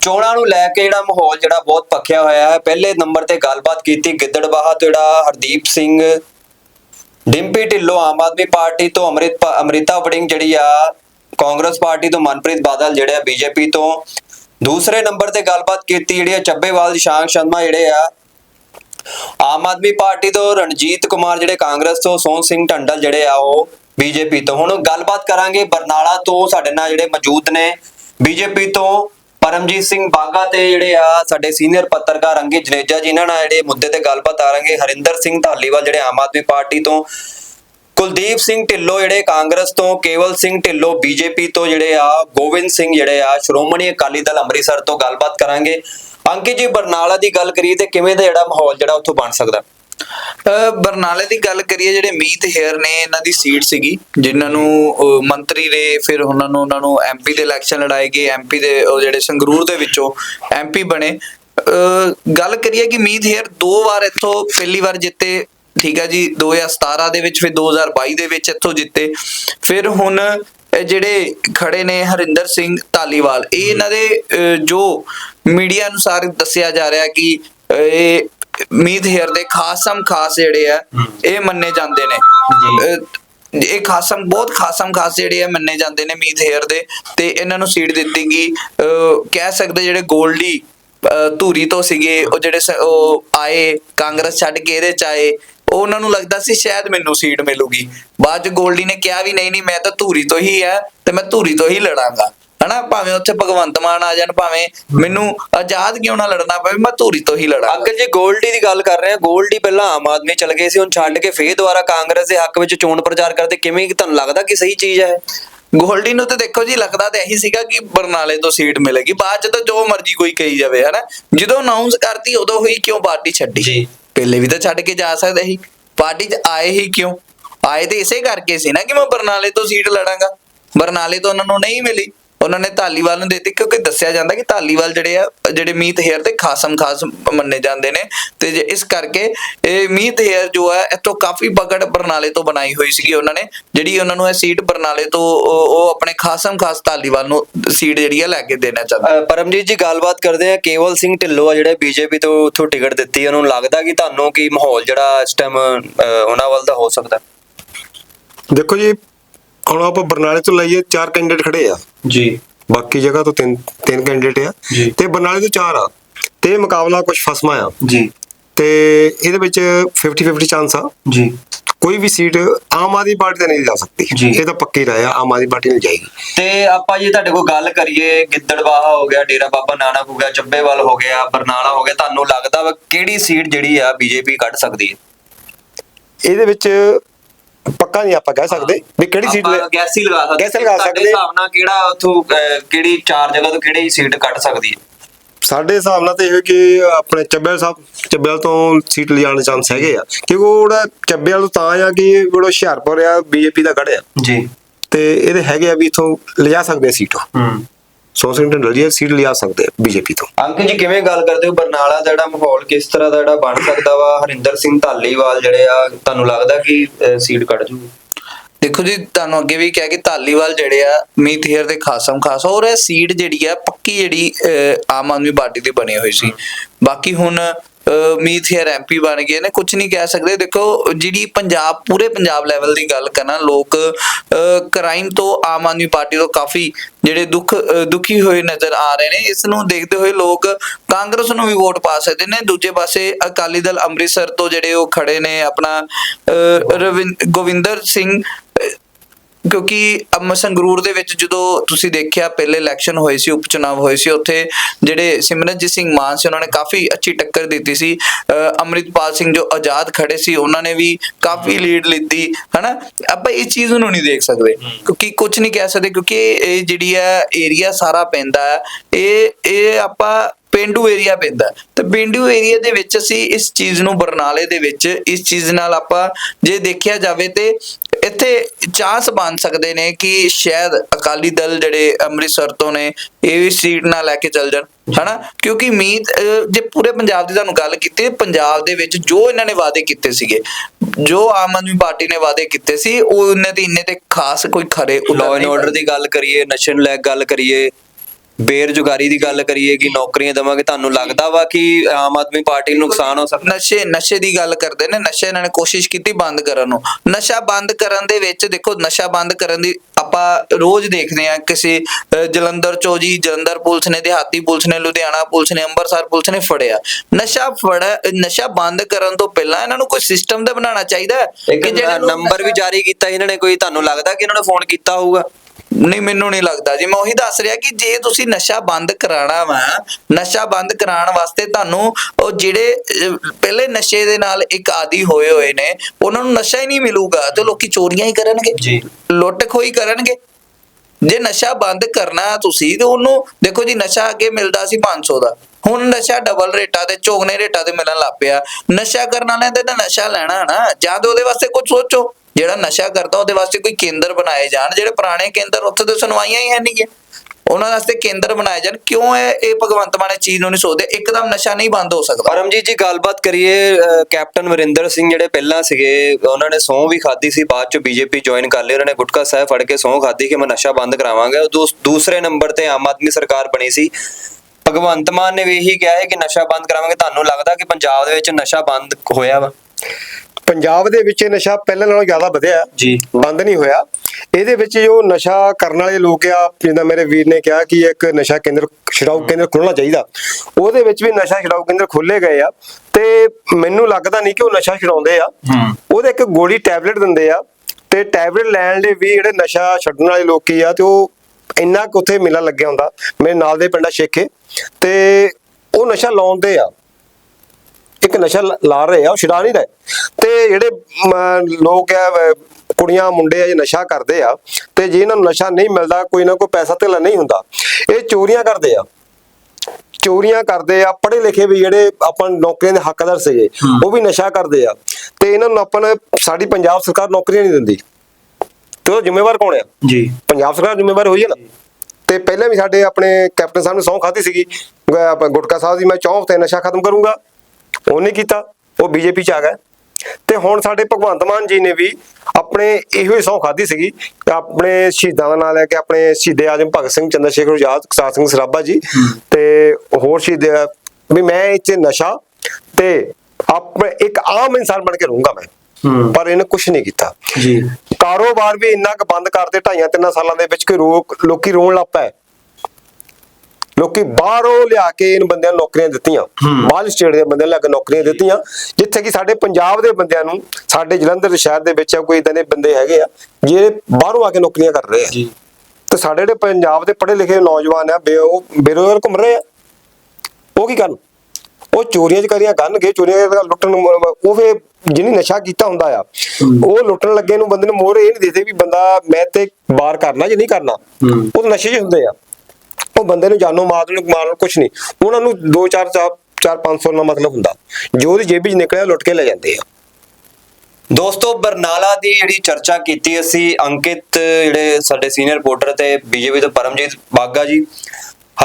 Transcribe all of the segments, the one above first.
ਚੋਣਾਂ ਨੂੰ ਲੈ ਕੇ ਜਿਹੜਾ ਮਾਹੌਲ ਜਿਹੜਾ ਬਹੁਤ ਪੱਖਿਆ ਹੋਇਆ ਹੈ। ਪਹਿਲੇ ਨੰਬਰ ਤੇ ਗੱਲਬਾਤ ਕੀਤੀ ਗਿੱਦੜਬਾਹਾ ਤੋਂ ਜਿਹੜਾ ਹਰਦੀਪ ਸਿੰਘ, ਡਿੰਪੀ ਢਿੱਲੋਂ ਆਮ ਆਦਮੀ ਪਾਰਟੀ ਤੋਂ, ਅੰਮ੍ਰਿਤ ਅਮ੍ਰਿਤਾ ਵੜਿੰਗ ਜਿਹੜੀ ਆ, ਕਾਂਗਰਸ ਪਾਰਟੀ ਤੋਂ, ਮਨਪ੍ਰੀਤ ਬਾਦਲ ਜਿਹੜੇ ਆ ਬੀਜੇਪੀ ਤੋਂ। ਦੂਸਰੇ ਨੰਬਰ ਤੇ ਗੱਲਬਾਤ ਕੀਤੀ ਜਿਹੜੀ ਆ ਚੱਬੇਵਾਲ ਦੀ ਸ਼ਾਂਗ ਸ਼ਰਮਾ ਜਿਹੜੇ ਆ, ਆਮ ਆਦਮੀ ਪਾਰਟੀ ਤੋਂ ਰਣਜੀਤ ਕੁਮਾਰ ਜਿਹੜੇ ਕਾਂਗਰਸ ਤੋਂ, ਸੋਹਣ ਸਿੰਘ ਢੰਡਲ ਜਿਹੜੇ ਆ ਉਹ ਬੀਜੇਪੀ ਤੋਂ। ਹੁਣ ਗੱਲਬਾਤ ਕਰਾਂਗੇ ਬਰਨਾਲਾ ਤੋਂ, ਸਾਡੇ ਨਾਲ ਜਿਹੜੇ ਮੌਜੂਦ ਨੇ ਬੀਜੇਪੀ ਤੋਂ। ਪਰਮਜੀਤ ਸਿੰਘ ਬਾਗਾ ਤੇ ਜਿਹੜੇ ਆ ਸਾਡੇ ਸੀਨੀਅਰ ਪੱਤਰਕਾਰ ਅੰਕਿਤ ਜਨੇਜਾ ਜੀ, ਇਹਨਾਂ ਨਾਲ ਜਿਹੜੇ ਮੁੱਦੇ ਤੇ ਗੱਲਬਾਤ ਕਰਾਂਗੇ। ਹਰਿੰਦਰ ਸਿੰਘ ਧਾਲੀਵਾਲ ਜਿਹੜੇ ਆਮ ਆਦਮੀ ਪਾਰਟੀ ਤੋਂ, ਕੁਲਦੀਪ ਸਿੰਘ ਢਿੱਲੋਂ ਜਿਹੜੇ ਕਾਂਗਰਸ ਤੋਂ, ਕੇਵਲ ਸਿੰਘ ਢਿੱਲੋਂ ਬੀਜੇਪੀ ਤੋਂ ਜਿਹੜੇ ਆ, ਗੋਬਿੰਦ ਸਿੰਘ ਜਿਹੜੇ ਆ, ਸ਼੍ਰੋਮਣੀ ਅਕਾਲੀ ਦਲ ਅੰਮ੍ਰਿਤਸਰ ਤੋਂ ਗੱਲਬਾਤ ਕਰਾਂਗੇ। ਅੰਕਿਤ ਜੀ, ਬਰਨਾਲਾ ਦੀ ਗੱਲ ਕਰੀਏ ਤੇ ਕਿਵੇਂ ਦਾ ਜਿਹੜਾ ਮਾਹੌਲ ਜਿਹੜਾ ਉੱਥੋਂ ਬਣ ਸਕਦਾ? ਬਰਨਾਲੇ ਦੀ ਗੱਲ ਕਰੀਏ ਜਿਹੜੇ ਮੀਤ ਹੇਅਰ ਨੇ ਇਹਨਾਂ ਦੀ ਸੀਟ ਸੀਗੀ ਜਿਨ੍ਹਾਂ ਨੂੰ ਮੰਤਰੀ ਦੇ ਫਿਰ ਉਹਨਾਂ ਨੂੰ ਉਹਨਾਂ ਨੂੰ ਐਮਪੀ ਦੇ ਇਲੈਕਸ਼ਨ ਲੜਾਏ ਗਏ ਐਮਪੀ ਦੇ ਉਹ ਜਿਹੜੇ ਸੰਗਰੂਰ ਦੇ ਵਿੱਚੋਂ ਐਮਪੀ ਬਣੇ। ਗੱਲ ਕਰੀਏ ਕਿ ਮੀਤ ਹੇਅਰ ਦੋ ਵਾਰ ਇੱਥੋਂ ਪਹਿਲੀ ਵਾਰ ਜਿੱਤੇ ਠੀਕ ਹੈ ਜੀ 2017 ਦੇ ਵਿੱਚ ਫਿਰ 2022 ਦੇ ਵਿੱਚ ਇੱਥੋਂ ਜਿੱਤੇ। ਫਿਰ ਹੁਣ ਜਿਹੜੇ ਖੜੇ ਨੇ ਹਰਿੰਦਰ ਸਿੰਘ ਧਾਲੀਵਾਲ ਇਹ ਇਹਨਾਂ ਦੇ ਅਹ, ਜੋ ਮੀਡੀਆ ਅਨੁਸਾਰ ਦੱਸਿਆ ਜਾ ਰਿਹਾ ਕਿ ਇਹ ਮੀਤ ਹੇਅਰ ਦੇ ਖਾਸਮ ਖਾਸ ਜਿਹੜੇ ਆ ਇਹ ਮੰਨੇ ਜਾਂਦੇ ਨੇ। ਇਹ ਖਾਸਮ ਬਹੁਤ ਖਾਸਮ ਖਾਸ ਜਿਹੜੇ ਆ ਮੰਨੇ ਜਾਂਦੇ ਨੇ ਮੀਤ ਹੇਅਰ ਦੇ। ਤੇ ਇਹਨਾਂ ਨੂੰ ਸੀਟ ਦਿੱਤੀ ਗਈ ਕਹਿ ਸਕਦੇ ਜਿਹੜੇ 골ਡੀ ਧੂਰੀ ਤੋਂ ਸੀਗੇ ਉਹ ਜਿਹੜੇ ਉਹ ਆਏ ਕਾਂਗਰਸ ਛੱਡ ਕੇ ਇਹਦੇ ਚ ਆਏ ਉਹ ਉਹਨਾਂ ਨੂੰ ਲੱਗਦਾ ਸੀ ਸ਼ਾਇਦ ਮੈਨੂੰ ਸੀਟ ਮਿਲੂਗੀ। ਬਾਅਦ ਚ 골ਡੀ ਨੇ ਕਿਹਾ ਵੀ ਨਹੀਂ ਨਹੀਂ ਮੈਂ ਤਾਂ ਧੂਰੀ ਤੋਂ ਹੀ ਆ ਤੇ ਮੈਂ ਧੂਰੀ ਤੋਂ ਹੀ ਲੜਾਂਗਾ। ਹਨਾ ਭਾਵੇਂ ਉੱਥੇ ਭਗਵੰਤ ਮਾਨ ਆ ਜਾਣ ਭਾਵੇਂ ਮੈਨੂੰ ਆਜ਼ਾਦ ਕਿਉਂ ਨਾ ਲੜਨਾ ਪਵੇ ਮੈਂ ਧੂਰੀ ਤੋਂ ਹੀ ਲੜਾਂਗਾ। ਅੰਕਲ ਜੀ ਗੋਲਡੀ ਦੀ ਗੱਲ ਕਰ ਰਹੇ ਆ ਗੋਲਡੀ ਪਹਿਲਾਂ ਆਮ ਆਦਮੀ ਚਲ ਗਏ ਸੀ ਹੁਣ ਛੱਡ ਕੇ ਫੇਰ ਦੁਬਾਰਾ ਕਾਂਗਰਸ ਦੇ ਹੱਕ ਵਿੱਚ ਚੋਣ ਪ੍ਰਚਾਰ ਕਰਦੇ। ਕਿਵੇਂ ਕਿ ਤੁਹਾਨੂੰ ਲੱਗਦਾ ਕਿ ਸਹੀ ਚੀਜ਼ ਹੈ? ਗੋਲਡੀ ਨੂੰ ਤੇ ਦੇਖੋ ਜੀ ਲੱਗਦਾ ਤੇ ਇਹੀ ਸੀਗਾ ਕਿ ਬਰਨਾਲੇ ਤੋਂ ਸੀਟ ਮਿਲੇਗੀ। ਬਾਅਦ ਚ ਤਾਂ ਜੋ ਮਰਜ਼ੀ ਕੋਈ ਕਹੀ ਜਾਵੇ ਹਨਾ। ਜਦੋਂ ਅਨਾਉਂਸ ਕਰਤੀ ਉਦੋਂ ਹੋਈ ਕਿਉਂ ਪਾਰਟੀ ਛੱਡੀ? ਜੀ। ਪਹਿਲੇ ਵੀ ਤਾਂ ਛੱਡ ਕੇ ਜਾ ਸਕਦੇ ਸੀ। ਪਾਰਟੀ 'ਚ ਆਏ ਹੀ ਕਿਉਂ? ਆਏ ਤੇ ਇਸੇ ਕਰਕੇ ਸੀ ਨਾ ਕਿ ਮੈਂ ਬਰਨਾਲੇ ਤੋਂ ਸੀਟ ਲੜਾਂਗਾ। ਬਰਨਾਲੇ ਤੋਂ ਉਹਨਾਂ ਨੂੰ ਨਹੀਂ ਮਿਲੀ। ਉਹਨਾਂ ਨੇ ਧਾਲੀਵਾਲ ਨੂੰ ਦਿੱਤੀ ਕਿਉਂਕਿ ਦੱਸਿਆ ਜਾਂਦਾ ਕਿ ਧਾਲੀਵਾਲ ਜਿਹੜੇ ਆ ਜਿਹੜੇ ਮੀਤ ਹੇਅਰ ਤੇ ਖਾਸਮ ਖਾਸ ਮੰਨੇ ਜਾਂਦੇ ਨੇ। ਤੇ ਜੇ ਇਸ ਕਰਕੇ ਇਹ ਮੀਤ ਹੇਅਰ ਜੋ ਹੈ ਇੱਥੋਂ ਕਾਫੀ ਪਕੜ ਬਰਨਾਲੇ ਤੋਂ ਬਣਾਈ ਹੋਈ ਸੀਗੀ ਉਹਨਾਂ ਨੇ। ਜਿਹੜੀ ਉਹਨਾਂ ਨੂੰ ਇਹ ਸੀਟ ਬਰਨਾਲੇ ਤੋਂ ਉਹ ਆਪਣੇ ਖਾਸਮ ਖਾਸ ਧਾਲੀਵਾਲ ਨੂੰ ਸੀਟ ਜਿਹੜੀ ਹੈ ਲੈ ਕੇ ਦੇਣਾ ਚਾਹੁੰਦੇ ਪਰਮਜੀਤ ਜੀ ਗੱਲਬਾਤ ਕਰਦੇ ਆ ਕੇਵਲ ਸਿੰਘ ਢਿੱਲੋਂ ਆ ਜਿਹੜੇ ਬੀਜੇਪੀ ਤੋਂ ਉੱਥੋਂ ਟਿਕਟ ਦਿੱਤੀ ਉਹਨੂੰ ਲੱਗਦਾ ਕਿ ਤੁਹਾਨੂੰ ਕੀ ਮਾਹੌਲ ਜਿਹੜਾ ਇਸ ਟਾਈਮ ਉਹਨਾਂ ਵੱਲ ਦਾ ਹੋ ਸਕਦਾ? ਦੇਖੋ ਜੀ ਹੁਣ ਆਪਾਂ ਬਰਨਾਲੇ ਤੋਂ ਲਈਏ ਚਾਰ ਕੈਂਡੀਡੇਟ ਖੜੇ ਆ। ਜੀ। ਬਾਕੀ ਜਗ੍ਹਾ ਤੋਂ ਤਿੰਨ ਤਿੰਨ ਕੈਂਡੀਡੇਟ ਆ। ਤੇ ਬਰਨਾਲੇ ਤੋਂ ਚਾਰ ਆ। ਤੇ ਇਹ ਮੁਕਾਬਲਾ ਕੁਝ ਫਸਮਾ ਆ। ਜੀ। ਤੇ ਇਹਦੇ ਵਿੱਚ 50 50 ਚਾਂਸ ਆ। ਜੀ। ਕੋਈ ਵੀ ਸੀਟ ਆਮ ਆਦਮੀ ਪਾਰਟੀ ਤੇ ਨਹੀਂ ਜਾ ਸਕਦੀ। ਇਹ ਤਾਂ ਪੱਕੀ ਰਾਇ ਆ ਆਮ ਆਦਮੀ ਪਾਰਟੀ ਨਹੀਂ ਜਾਏਗੀ। ਤੇ ਆਪਾਂ ਜੇ ਤੁਹਾਡੇ ਕੋਲ ਗੱਲ ਕਰੀਏ ਗਿੱਦੜਵਾਹਾ ਹੋ ਗਿਆ ਡੇਰਾ ਬਾਬਾ ਨਾਨਕ ਹੋ ਗਿਆ ਚੱਬੇਵਾਲ ਹੋ ਗਿਆ ਬਰਨਾਲਾ ਹੋ ਗਿਆ ਤੁਹਾਨੂੰ ਲੱਗਦਾ ਵਾ ਕਿਹੜੀ ਸੀਟ ਜਿਹੜੀ ਆ ਬੀਜੇਪੀ ਕੱਢ ਸਕਦੀ ਹੈ? ਇਹਦੇ ਵਿੱਚ ਪੱਕਾ ਨਹੀਂ ਆਪਾਂ ਕਹਿ ਸਕਦੇ ਵੀ ਕਿਹੜੀ ਸੀਟ ਆਪਾਂ ਗੈਸ ਹੀ ਲਗਾ ਸਕਦੇ ਗੈਸ ਲਗਾ ਤੁਹਾਡੇ ਸਕਦੇ। ਹਿਸਾਬ ਨਾਲ ਕਿਹੜਾ ਉਥੋਂ ਕਿਹੜੀ ਚਾਰ ਜਗ੍ਹਾ ਤੋਂ ਕਿਹੜੀ ਸੀਟ ਕੱਢ ਸਕਦੀ ਹੈ। ਸਾਡੇ ਹਿਸਾਬ ਨਾਲ ਤਾਂ ਇਹ ਕਿ ਆਪਣੇ ਚੱਬੇਲ ਸਾਹਿਬ ਚੱਬੇਲ ਤੋਂ ਸੀਟ ਲਿਜਾਣ ਦੇ ਚਾਂਸ ਹੈਗੇ ਆ। ਕਿਉਂਕਿ ਉਹ ਜਿਹੜਾ ਚੱਬੇਲ ਤੋਂ ਤਾਂ ਆ ਕਿ ਜਿਹੜਾ ਹੁਸ਼ਿਆਰਪੁਰ ਆ ਬੀਜੇਪੀ ਦਾ ਗੜ੍ਹ ਆ ਜੀ। ਤੇ ਇਹਦੇ ਹੈਗੇ ਆ ਵੀ ਇਥੋਂ ਲਿਜਾ ਸਕਦੇ ਆ ਸੀਟ ਹੂੰ। ਸੋ ਸਿੰਘ ਢਿੱਲੋਂ ਜੀ ਇਹ ਸੀਟ ਲਿਜਾ ਸਕਦੇ ਆ ਬੀਜੇਪੀ ਤੋਂ। ਅੰਕਲ ਜੀ ਕਿਵੇਂ ਗੱਲ ਕਰਦੇ ਹੋ? ਬਰਨਾਲਾ ਦਾ ਜਿਹੜਾ ਮਾਹੌਲ ਕਿਸ ਤਰ੍ਹਾਂ ਦਾ ਜਿਹੜਾ ਬਣ ਸਕਦਾ ਵਾ? ਹਰਿੰਦਰ ਸਿੰਘ ਧਾਲੀਵਾਲ ਜਿਹੜੇ ਆ ਤੁਹਾਨੂੰ ਲੱਗਦਾ ਕਿ ਸੀਟ ਕੱਢ ਜੂ? ਦੇਖੋ ਜੀ ਤੁਹਾਨੂੰ ਅੱਗੇ ਵੀ ਕਿਹਾ ਕਿ ਧਾਲੀਵਾਲ ਜਿਹੜੇ ਆ ਮੀਤ ਹੇਅਰ ਦੇ ਖਾਸਮ ਖਾਸ ਔਰ ਇਹ ਸੀਟ ਜਿਹੜੀ ਆ ਪੱਕੀ ਜਿਹੜੀ ਆਮ ਆਦਮੀ ਪਾਰਟੀ ਦੀ ਬਣੀ ਹੋਈ ਸੀ। ਬਾਕੀ ਹੁਣ ਅਹ, ਮੀਤ ਐਮਪੀ ਬਣ ਗਏ ਨੇ ਕੁਝ ਨਹੀਂ ਕਹਿ ਸਕਦੇ। ਦੇਖੋ ਜਿਹੜੀ ਪੰਜਾਬ ਪੂਰੇ ਪੰਜਾਬ ਲੈਵਲ ਦੀ ਗੱਲ ਕਰਾਂ ਲੋਕ ਕ੍ਰਾਈਮ ਤੋਂ ਆਮ ਆਦਮੀ ਪਾਰਟੀ ਤੋਂ ਕਾਫੀ ਜਿਹੜੇ ਦੁੱਖ ਦੁਖੀ ਹੋਏ ਨਜ਼ਰ ਆ ਰਹੇ ਨੇ। ਇਸ ਨੂੰ ਦੇਖਦੇ ਹੋਏ ਲੋਕ ਕਾਂਗਰਸ ਨੂੰ ਵੀ ਵੋਟ ਪਾ ਸਕਦੇ ਨੇ। ਦੂਜੇ ਪਾਸੇ ਅਕਾਲੀ ਦਲ ਅੰਮ੍ਰਿਤਸਰ ਤੋਂ ਜਿਹੜੇ ਉਹ ਖੜੇ ਨੇ ਆਪਣਾ ਅਹ, ਰਵਿੰ- ਗੋਵਿੰਦਰ ਸਿੰਘ ਕਿਉਂਕਿ ਅਮ ਸੰਗਰੂਰ ਦੇ ਵਿੱਚ ਜਦੋਂ ਤੁਸੀਂ ਦੇਖਿਆ ਪਹਿਲੇ ਇਲੈਕਸ਼ਨ ਹੋਏ ਸੀ ਉਪ ਚੁਣਾਵ ਹੋਏ ਸੀ ਉੱਥੇ ਜਿਹੜੇ ਸਿਮਰਨਜੀਤ ਸਿੰਘ ਮਾਨ ਸੀ ਉਹਨਾਂ ਨੇ ਕਾਫੀ ਅੱਛੀ ਟੱਕਰ ਦਿੱਤੀ ਸੀ। ਅੰਮ੍ਰਿਤਪਾਲ ਸਿੰਘ ਜੋ ਆਜ਼ਾਦ ਖੜੇ ਸੀ ਉਹਨਾਂ ਨੇ ਵੀ ਕਾਫੀ ਲੀਡ ਲਿੱਤੀ ਹਨਾ? ਆਪਾਂ ਇਸ ਚੀਜ਼ ਨੂੰ ਨਹੀਂ ਦੇਖ ਸਕਦੇ। ਕਿਉਂਕਿ ਕੁਝ ਨਹੀਂ ਕਹਿ ਸਕਦੇ ਕਿਉਂਕਿ ਇਹ ਜਿਹੜੀ ਹੈ ਏਰੀਆ ਸਾਰਾ ਪੈਂਦਾ ਹੈ। ਇਹ ਇਹ ਆਪਾਂ ਪਿੰਡੂ ਏਰੀਆ ਪੈਂਦਾ। ਤੇ ਪਿੰਡੂ ਏਰੀਆ ਦੇ ਵਿੱਚ ਅਸੀਂ ਇਸ ਚੀਜ਼ ਨੂੰ ਬਰਨਾਲੇ ਦੇ ਵਿੱਚ ਇਸ ਚੀਜ਼ ਨਾਲ ਆਪਾਂ ਜੇ ਦੇਖਿਆ ਜਾਵੇ ਤੇ ਇੱਥੇ ਚਾਂਸ ਬਣ ਸਕਦੇ ਨੇ ਕਿ ਸ਼ਾਇਦ ਅਕਾਲੀ ਦਲ ਜਿਹੜੇ ਅੰਮ੍ਰਿਤਸਰ ਤੋਂ ਨੇ ਇਹ ਵੀ ਸੀਟ ਨਾ ਲੈ ਕੇ ਚੱਲ ਜਾਣ ਹਨਾ? ਕਿਉਂਕਿ ਮੀਤ ਜੇ ਪੂਰੇ ਪੰਜਾਬ ਦੀ ਤੁਹਾਨੂੰ ਗੱਲ ਕੀਤੀ ਪੰਜਾਬ ਦੇ ਵਿੱਚ ਜੋ ਇਹਨਾਂ ਨੇ ਵਾਅਦੇ ਕੀਤੇ ਸੀਗੇ ਜੋ ਆਮ ਆਦਮੀ ਪਾਰਟੀ ਨੇ ਵਾਅਦੇ ਕੀਤੇ ਸੀ ਉਹ ਇਹਨਾਂ ਦੇ ਇੰਨੇ ਤੇ ਖਾਸ ਕੋਈ ਖਰੇ ਲਾਅ ਐਂਡ ਆਰਡਰ ਦੀ ਗੱਲ ਕਰੀਏ ਨਸ਼ੇ ਨੂੰ ਲੈ ਗੱਲ ਕਰੀਏ ਬੇਰੁਜ਼ਗਾਰੀ ਦੀ ਗੱਲ ਕਰੀਏ ਕਿ ਨੌਕਰੀਆਂ ਦੇਵਾਂਗੇ ਤੁਹਾਨੂੰ ਲੱਗਦਾ ਵਾ ਕਿ ਆਮ ਆਦਮੀ ਪਾਰਟੀ ਨੂੰ ਨੁਕਸਾਨ ਹੋ ਸਕਦਾ? ਨਸ਼ੇ ਨਸ਼ੇ ਦੀ ਗੱਲ ਕਰਦੇ ਨੇ ਨਸ਼ੇ ਇਹਨਾਂ ਨੇ ਕੋਸ਼ਿਸ਼ ਕੀਤੀ ਬੰਦ ਕਰਨ ਨੂੰ। ਨਸ਼ਾ ਬੰਦ ਕਰਨ ਦੇ ਵਿੱਚ ਦੇਖੋ ਨਸ਼ਾ ਬੰਦ ਕਰਨ ਦੀ ਆਪਾਂ ਰੋਜ਼ ਦੇਖਦੇ ਆ ਕਿਸੇ ਜਲੰਧਰ ਚੋ ਜੀ ਜਲੰਧਰ ਪੁਲਿਸ ਨੇ ਦਿਹਾਤੀ ਪੁਲਿਸ ਨੇ ਲੁਧਿਆਣਾ ਪੁਲਿਸ ਨੇ ਅੰਮ੍ਰਿਤਸਰ ਪੁਲਿਸ ਨੇ ਫੜਿਆ। ਨਸ਼ਾ ਫੜ ਨਸ਼ਾ ਬੰਦ ਕਰਨ ਤੋਂ ਪਹਿਲਾਂ ਇਹਨਾਂ ਨੂੰ ਕੋਈ ਸਿਸਟਮ ਦਾ ਬਣਾਉਣਾ ਚਾਹੀਦਾ ਇੱਕ ਜਿਹੜੇ ਨੰਬਰ ਵੀ ਜਾਰੀ ਕੀਤਾ ਇਹਨਾਂ ਨੇ ਕੋਈ ਤੁਹਾਨੂੰ ਲੱਗਦਾ ਕਿ ਇਹਨਾਂ ਨੇ ਫੋਨ ਕੀਤਾ ਹੋਊਗਾ? ਨਹੀਂ ਮੈਨੂੰ ਨਹੀਂ ਲੱਗਦਾ ਜੀ। ਮੈਂ ਉਹੀ ਦੱਸ ਰਿਹਾ ਕਿ ਜੇ ਤੁਸੀਂ ਨਸ਼ਾ ਬੰਦ ਕਰਾਣਾ ਵਾ ਨਸ਼ਾ ਬੰਦ ਕਰਾਉਣ ਵਾਸਤੇ ਤੁਹਾਨੂੰ ਉਹ ਜਿਹੜੇ ਪਹਿਲੇ ਨਸ਼ੇ ਦੇ ਨਾਲ ਇੱਕ ਆਦੀ ਹੋਏ ਹੋਏ ਨੇ ਉਹਨਾਂ ਨੂੰ ਨਸ਼ਾ ਹੀ ਨਹੀਂ ਮਿਲੂਗਾ ਤੇ ਲੋਕੀ ਚੋਰੀਆਂ ਹੀ ਕਰਨਗੇ। ਜੀ। ਲੁੱਟ ਖੋਈ ਕਰਨਗੇ। ਜੇ ਨਸ਼ਾ ਬੰਦ ਕਰਨਾ ਤੁਸੀਂ ਤੇ ਉਹਨੂੰ ਦੇਖੋ ਜੀ ਨਸ਼ਾ ਅੱਗੇ ਮਿਲਦਾ ਸੀ 500 ਦਾ। ਹੁਣ ਨਸ਼ਾ ਡਬਲ ਰੇਟਾਂ ਤੇ ਚੌਗਨੇ ਰੇਟਾਂ ਤੇ ਮਿਲਣ ਲੱਗ ਪਿਆ। ਨਸ਼ਾ ਕਰਨ ਵਾਲਿਆਂ ਤੇ ਤਾਂ ਨਸ਼ਾ ਲੈਣਾ ਨਾ ਜਾਂ ਤੇ ਉਹਦੇ ਵਾਸਤੇ ਕੁਝ ਸੋਚੋ। ਜਿਹੜਾ ਨਸ਼ਾ ਕਰਦਾ, ਉਹਦੇ ਵਾਸਤੇ ਕੋਈ ਕੇਂਦਰ ਬਣਾਏ ਜਾਣ, ਜਿਹੜੇ ਪੁਰਾਣੇ ਕੇਂਦਰ ਉੱਥੇ ਤੇ ਸੁਣਵਾਈਆਂ ਹੀ ਹੈ ਨਹੀਂ ਉਹਨਾਂ ਵਾਸਤੇ ਕੇਂਦਰ ਬਣਾਏ ਜਾਣ। ਕਿਉਂ ਇਹ ਇਹ ਭਗਵੰਤ ਮਾਨ ਇਹ ਚੀਜ਼ ਨੂੰ ਨਹੀਂ ਸੋਚਦੇ? ਇੱਕਦਮ ਨਸ਼ਾ ਨਹੀਂ ਬੰਦ ਹੋ ਸਕਦਾ। ਪਰਮਜੀਤ ਜੀ, ਗੱਲਬਾਤ ਕਰੀਏ ਕੈਪਟਨ ਵਰਿੰਦਰ ਸਿੰਘ ਜਿਹੜੇ ਪਹਿਲਾਂ ਸੀਗੇ, ਉਹਨਾਂ ਨੇ ਸਹੁੰ ਵੀ ਖਾਧੀ ਸੀ, ਬਾਅਦ ਚ ਬੀਜੇਪੀ ਜੁਆਇਨ ਕਰ ਲਈ। ਉਹਨਾਂ ਨੇ ਗੁਟਕਾ ਸਾਹਿਬ ਫੜ ਕੇ ਸਹੁੰ ਖਾਧੀ ਕਿ ਮੈਂ ਨਸ਼ਾ ਬੰਦ ਕਰਾਵਾਂਗਾ। ਦੂਸ- ਦੂਸਰੇ ਨੰਬਰ ਤੇ ਆਮ ਆਦਮੀ ਸਰਕਾਰ ਬਣੀ ਸੀ। ਭਗਵੰਤ ਮਾਨ ਨੇ ਵੀ ਇਹੀ ਕਿਹਾ ਹੈ ਕਿ ਨਸ਼ਾ ਬੰਦ ਕਰਾਵਾਂਗੇ। ਤੁਹਾਨੂੰ ਲੱਗਦਾ ਕਿ ਪੰਜਾਬ ਦੇ ਵਿੱਚ ਨਸ਼ਾ ਬੰਦ ਹੋਇਆ ਵਾ? ਪੰਜਾਬ ਦੇ ਵਿੱਚ ਇਹ ਨਸ਼ਾ ਪਹਿਲਾਂ ਨਾਲੋਂ ਜ਼ਿਆਦਾ ਵਧਿਆ ਜੀ। ਬੰਦ ਨਹੀਂ ਹੋਇਆ। ਇਹਦੇ ਵਿੱਚ ਜੋ ਨਸ਼ਾ ਕਰਨ ਵਾਲੇ ਲੋਕ ਆ ਜਿੱਦਾਂ ਮੇਰੇ ਵੀਰ ਨੇ ਕਿਹਾ ਕਿ ਇੱਕ ਨਸ਼ਾ ਕੇਂਦਰ ਛਡਾਊ ਕੇਂਦਰ ਖੁੱਲਣਾ ਚਾਹੀਦਾ। ਉਹਦੇ ਵਿੱਚ ਵੀ ਨਸ਼ਾ ਛਡਾਊ ਕੇਂਦਰ ਖੋਲੇ ਗਏ ਆ ਤੇ ਮੈਨੂੰ ਲੱਗਦਾ ਨਹੀਂ ਕਿ ਉਹ ਨਸ਼ਾ ਛਡਾਉਂਦੇ ਆ। ਉਹਦੇ ਇੱਕ ਗੋਲੀ ਟੈਬਲੇਟ ਦਿੰਦੇ ਆ ਤੇ ਟੈਬਲੇਟ ਲੈਣ ਲਈ ਵੀ ਜਿਹੜੇ ਨਸ਼ਾ ਛੱਡਣ ਵਾਲੇ ਲੋਕੀ ਆ ਤੇ ਉਹ ਇੰਨਾ ਕੁ ਉੱਥੇ ਮੇਲਾ ਲੱਗਿਆ ਹੁੰਦਾ। ਮੇਰੇ ਨਾਲ ਦੇ ਪਿੰਡਾ ਸ਼ੇਖੇ। ਤੇ ਉਹ ਨਸ਼ਾ ਲਾਉਂਦੇ ਆ। ਇੱਕ ਨਸ਼ਾ ਲ- ਰਹੇ ਆ ਉਹ ਛਡਾ ਨਹੀਂ ਰਹੇ। ਤੇ ਜਿਹੜੇ ਲੋਕ ਆ ਕੁੜੀਆਂ ਮੁੰਡੇ ਆ ਨਸ਼ਾ ਕਰਦੇ ਆ ਤੇ ਜੇ ਇਹਨਾਂ ਨੂੰ ਨਸ਼ਾ ਨਹੀਂ ਮਿਲਦਾ ਕੋਈ ਨਾ ਕੋਈ ਪੈਸਾ ਧੇਲਾ ਨਹੀਂ ਹੁੰਦਾ। ਇਹ ਚੋਰੀਆਂ ਕਰਦੇ ਆ। ਚੋਰੀਆਂ ਕਰਦੇ ਆ ਪੜ੍ਹੇ ਲਿਖੇ ਵੀ ਜਿਹੜੇ ਆਪਾਂ ਨੌਕਰੀਆਂ ਦੇ ਹੱਕਦਾਰ ਸੀਗੇ ਉਹ ਵੀ ਨਸ਼ਾ ਕਰਦੇ ਆ। ਤੇ ਇਹਨਾਂ ਨੂੰ ਆਪਾਂ ਸਾਡੀ ਪੰਜਾਬ ਸਰਕਾਰ ਨੌਕਰੀਆਂ ਨਹੀਂ ਦਿੰਦੀ। ਤੇ ਉਹ ਜ਼ਿੰਮੇਵਾਰ ਕੌਣ ਆ? ਜੀ। ਪੰਜਾਬ ਸਰਕਾਰ ਜ਼ਿੰਮੇਵਾਰ ਹੋਈ ਹੈ ਨਾ। ਤੇ ਪਹਿਲਾਂ ਵੀ ਸਾਡੇ ਆਪਣੇ ਕੈਪਟਨ ਸਾਹਿਬ ਨੇ ਸਹੁੰ ਖਾਧੀ ਸੀਗੀ। ਗੁਟਕਾ ਸਾਹਿਬ ਦੀ ਮੈਂ ਚੌਂਕ ਤੇ ਨਸ਼ਾ ਖਤਮ ਕਰੂੰਗਾ। ਉਹਨੇ ਕੀਤਾ ਉਹ ਬੀਜੇਪੀ ਚ ਆ ਗਿਆ। ਤੇ ਹੁਣ ਸਾਡੇ ਭਗਵੰਤ ਮਾਨ ਜੀ ਨੇ ਵੀ ਆਪਣੇ ਇਹੋ ਹੀ ਸਹੁੰ ਖਾਧੀ ਸੀਗੀ ਕਿ ਆਪਣੇ ਸ਼ਹੀਦਾਂ ਦਾ ਨਾਮ ਲੈ ਕੇ ਆਪਣੇ ਸ਼ਹੀਦੇ ਆਜਮ ਭਗਤ ਸਿੰਘ ਚੰਦਰ ਸ਼ੇਖਰ ਆਜ਼ਾਦ ਕਰਤਾਰ ਸਿੰਘ ਸਰਾਭਾ ਜੀ ਤੇ ਹੋਰ ਸ਼ਹੀਦ ਵੀ ਮੈਂ ਇਹ ਚ ਨਸ਼ਾ ਤੇ ਆਪਣੇ ਇੱਕ ਆਮ ਇਨਸਾਨ ਬਣ ਕੇ ਰਹੂੰਗਾ ਮੈਂ। ਪਰ ਇਹਨੇ ਕੁਝ ਨਹੀਂ ਕੀਤਾ। ਜੀ। ਕਾਰੋਬਾਰ ਵੀ ਇੰਨਾ ਕੁ ਬੰਦ ਕਰਤੇ ਢਾਈਆਂ ਤਿੰਨਾਂ ਸਾਲਾਂ ਦੇ ਵਿੱਚ ਕਿ ਰੋਕ ਲੋਕੀ ਰੋਣ ਲੱਗ ਪਏ। ਲੋਕੀ ਬਾਹਰੋਂ ਲਿਆ ਕੇ ਇਹਨ ਬੰਦਿਆਂ ਨੂੰ ਨੌਕਰੀਆਂ ਦਿੱਤੀਆਂ। ਬਾਹਰ ਸਟੇਟ ਦੇ ਬੰਦਿਆਂ ਕੇ ਨੌਕਰੀਆਂ ਦਿੱਤੀਆਂ। ਜਿੱਥੇ ਕਿ ਸਾਡੇ ਪੰਜਾਬ ਦੇ ਬੰਦਿਆਂ ਨੂੰ ਸਾਡੇ ਜਲੰਧਰ ਸ਼ਹਿਰ ਦੇ ਵਿੱਚ ਕੋਈ ਇਦਾਂ ਦੇ ਬੰਦੇ ਹੈਗੇ ਆ ਜਿਹੜੇ ਬਾਹਰੋਂ ਆ ਕੇ ਨੌਕਰੀਆਂ ਕਰ ਰਹੇ ਆ। ਤੇ ਸਾਡੇ ਜਿਹੜੇ ਪੰਜਾਬ ਦੇ ਪੜ੍ਹੇ ਲਿਖੇ ਨੌਜਵਾਨ ਆ ਬੇ ਉਹ ਬੇਰੋਜ਼ਗਾਰ ਘੁੰਮ ਰਹੇ ਆ। ਉਹ ਕੀ ਕਰਨ? ਉਹ ਚੋਰੀਆਂ ਚਕਾਰੀਆਂ ਕਰਨਗੇ ਚੋਰੀਆਂ ਕਰਕੇ ਲੁੱਟਣ ਉਹ ਫੇ ਜਿਹਨੇ ਨਸ਼ਾ ਕੀਤਾ ਹੁੰਦਾ ਆ ਉਹ ਲੁੱਟਣ ਲੱਗੇ ਨੂੰ ਬੰਦੇ ਨੂੰ ਮੋੜ ਇਹ ਨਹੀਂ ਦੇਦੇ ਵੀ ਬੰਦਾ ਮੈਂ ਤੇ ਬਾਹਰ ਕਰਨਾ ਜਾਂ ਨਹੀਂ ਕਰਨਾ। ਉਹ ਨਸ਼ੇ 'ਚ ਹੁੰਦੇ ਆ। ਉਹ ਬੰਦੇ ਨੂੰ ਜਾਨੋਂ ਮਾਰਨ ਮਾਰਨ ਕੁਝ ਨਹੀਂ। ਉਹਨਾਂ ਨੂੰ 2 4 4 500 ਨਾਲ ਮਤਲਬ ਹੁੰਦਾ। ਜੋ ਉਹਦੀ ਜੇਬੀ 'ਚ ਨਿਕਲਿਆ ਲੁੱਟ ਕੇ ਲੈ ਜਾਂਦੇ ਆ। ਦੋਸਤੋ, ਬਰਨਾਲਾ ਦੀ ਜਿਹੜੀ ਚਰਚਾ ਕੀਤੀ ਅਸੀਂ, ਅੰਕਿਤ ਜਿਹੜੇ ਸਾਡੇ ਸੀਨੀਅਰ ਰਿਪੋਰਟਰ ਤੇ ਬੀਜੇਪੀ ਤੋਂ ਪਰਮਜੀਤ ਬਾਗਾ ਜੀ,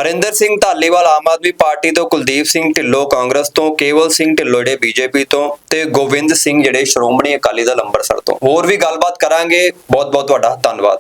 ਹਰਿੰਦਰ ਸਿੰਘ ਧਾਲੀਵਾਲ ਆਮ ਆਦਮੀ ਪਾਰਟੀ ਤੋਂ, ਕੁਲਦੀਪ ਸਿੰਘ ਢਿੱਲੋਂ ਕਾਂਗਰਸ ਤੋਂ, ਕੇਵਲ ਸਿੰਘ ਢਿੱਲੋਂ ਜਿਹੜੇ ਬੀਜੇਪੀ ਤੋਂ ਤੇ ਗੋਬਿੰਦ ਸਿੰਘ ਜਿਹੜੇ ਸ਼੍ਰੋਮਣੀ ਅਕਾਲੀ ਦਲ ਅੰਮ੍ਰਿਤਸਰ ਤੋਂ। ਹੋਰ ਵੀ ਗੱਲਬਾਤ ਕਰਾਂਗੇ। ਬਹੁਤ ਬਹੁਤ ਤੁਹਾਡਾ ਧੰਨਵਾਦ।